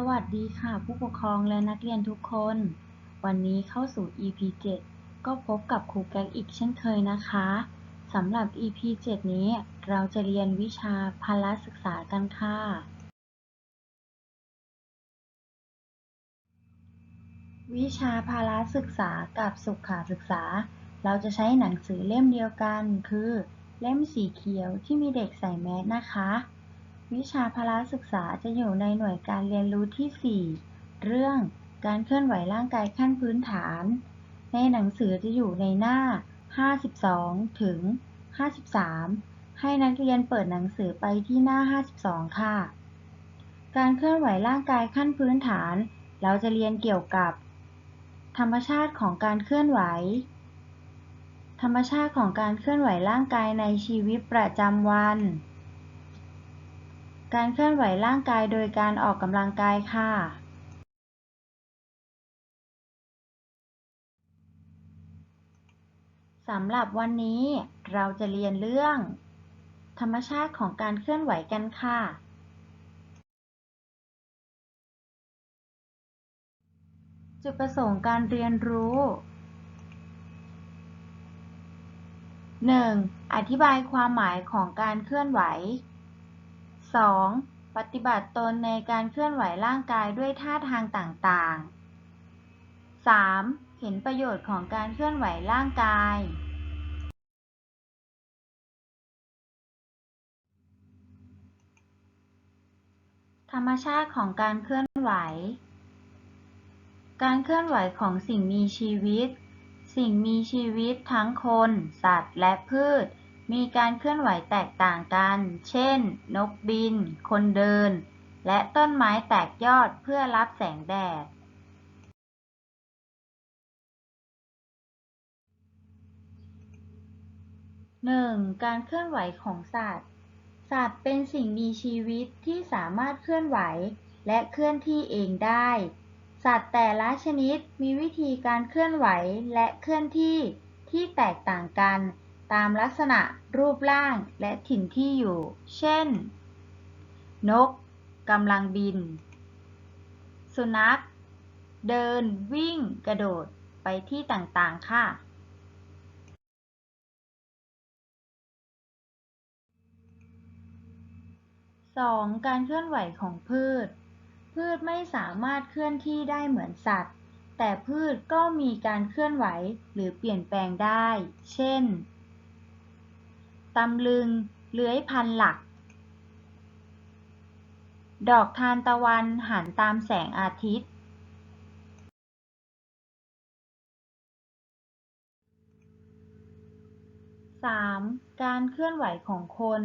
สวัสดีค่ะ ผู้ปกครองและนักเรียนทุกคน วันนี้เข้าสู่ EP 7 ก็พบกับครูแก๊กอีกเช่นเคยนะคะสำหรับ EP 7 นี้เราจะเรียนวิชาพละศึกษากันค่ะ วิชาพละศึกษากับสุขาศึกษา เราจะใช้หนังสือเล่มเดียวกัน คือ เล่มสีเขียวที่มีเด็กใส่แมสนะคะ วิชาพละศึกษาจะอยู่ในหน่วยการเรียนรู้ที่ 4 เรื่องการเคลื่อนไหวร่างกายขั้นพื้นฐาน ในหนังสือจะอยู่ในหน้า 52 ถึง 53 ให้นักเรียนเปิดหนังสือไปที่หน้า 52 ค่ะ การเคลื่อนไหวร่างกายขั้นพื้นฐาน เราจะเรียนเกี่ยวกับ ธรรมชาติของการเคลื่อนไหว ธรรมชาติของการเคลื่อนไหวร่างกายในชีวิตประจำวัน การเคลื่อนไหวร่างกายโดยการออกกำลังกายค่ะสำหรับวันนี้เราจะเรียนเรื่อง ธรรมชาติของการเคลื่อนไหวกันค่ะ จุดประสงค์การเรียนรู้ 1. อธิบายความหมายของการเคลื่อนไหว 2. ปฏิบัติตนในการเคลื่อนไหวร่างกายด้วยท่าทางต่างๆ 3. เห็นประโยชน์ของการเคลื่อนไหวร่างกาย ธรรมชาติของการเคลื่อนไหว การเคลื่อนไหวของสิ่งมีชีวิต สิ่งมีชีวิตทั้งคน สัตว์ และพืช มีการเคลื่อนไหวแตกต่างกัน เช่น นกบิน คนเดิน และต้นไม้แตกยอดเพื่อรับแสงแดด 1. การเคลื่อนไหวของสัตว์ สัตว์เป็นสิ่งมีชีวิตที่สามารถเคลื่อนไหวและเคลื่อนที่เองได้ สัตว์แต่ละชนิดมีวิธีการเคลื่อนไหวและเคลื่อนที่ที่แตกต่างกัน ตามลักษณะรูปร่างและถิ่นที่อยู่ เช่น นกกำลังบิน สุนัข เดินวิ่งกระโดดไปที่ต่างๆ ค่ะ 2. การเคลื่อนไหวของพืช พืชไม่สามารถเคลื่อนที่ได้เหมือนสัตว์ แต่พืชก็มีการเคลื่อนไหวหรือเปลี่ยนแปลงได้ เช่น ตำลึง เลื้อยพันหลัก ดอกทานตะวันหันตามแสงอาทิตย์ 3. การเคลื่อนไหวของคน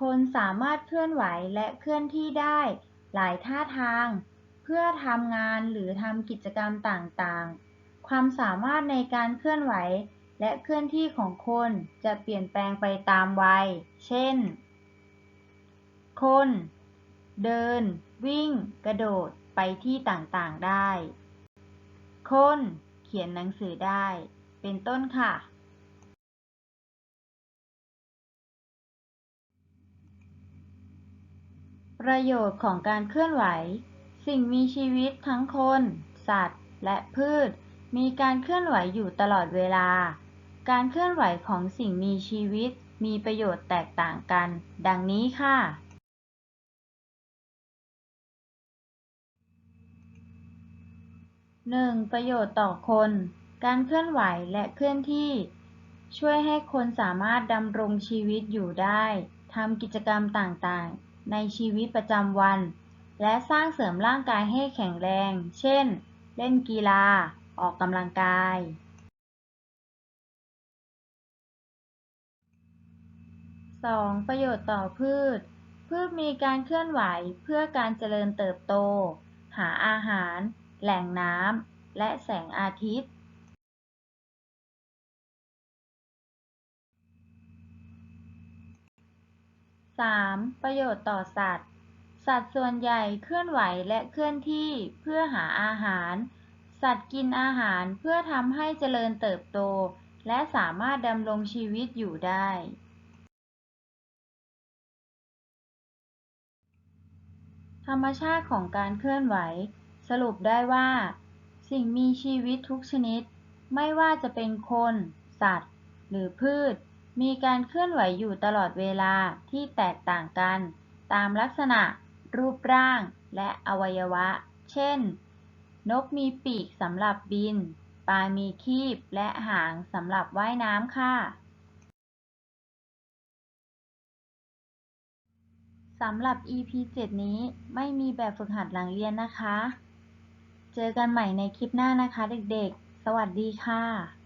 คนสามารถเคลื่อนไหวและเคลื่อนที่ได้หลายท่าทาง เพื่อทำงานหรือทำกิจกรรมต่างๆ ความสามารถในการเคลื่อนไหว และเคลื่อนที่ของคนจะเปลี่ยนแปลงไปตามวัย เช่น คน เดิน วิ่ง กระโดด ไปที่ต่างๆได้ คน เขียนหนังสือได้ เป็นต้นค่ะ ประโยชน์ของการเคลื่อนไหว สิ่งมีชีวิตทั้งคน สัตว์ และพืชมีการเคลื่อนไหวอยู่ตลอดเวลา การเคลื่อนไหวของสิ่งมีชีวิตมีประโยชน์แตกต่างกัน ดังนี้ค่ะ 1. ประโยชน์ต่อคน การเคลื่อนไหวและเคลื่อนที่ ช่วยให้คนสามารถดำรงชีวิตอยู่ได้ ทำกิจกรรมต่างๆ ในชีวิตประจำวัน และสร้างเสริมร่างกายให้แข็งแรง เช่น เล่นกีฬา ออกกำลังกาย 2. ประโยชน์ต่อพืช พืชมีการเคลื่อนไหวเพื่อการเจริญเติบโต หาอาหาร แหล่งน้ำ และแสงอาทิตย์ 3. ประโยชน์ต่อสัตว์ สัตว์ส่วนใหญ่เคลื่อนไหวและเคลื่อนที่เพื่อหาอาหาร สัตว์กินอาหารเพื่อทำให้เจริญเติบโต และสามารถดำรงชีวิตอยู่ได้ ธรรมชาติของการเคลื่อนไหว สรุปได้ว่า สิ่งมีชีวิตทุกชนิด ไม่ว่าจะเป็นคน สัตว์ หรือพืช มีการเคลื่อนไหวอยู่ตลอดเวลาที่แตกต่างกัน ตามลักษณะ รูปร่าง และอวัยวะ เช่น นกมีปีกสำหรับบิน ปลามีคีบและหางสำหรับว่ายน้ำค่ะ สำหรับ EP 7 นี้ไม่มีแบบฝึกหัดหลังเรียนนะคะ เจอกันใหม่ในคลิปหน้านะคะเด็กๆ สวัสดีค่ะ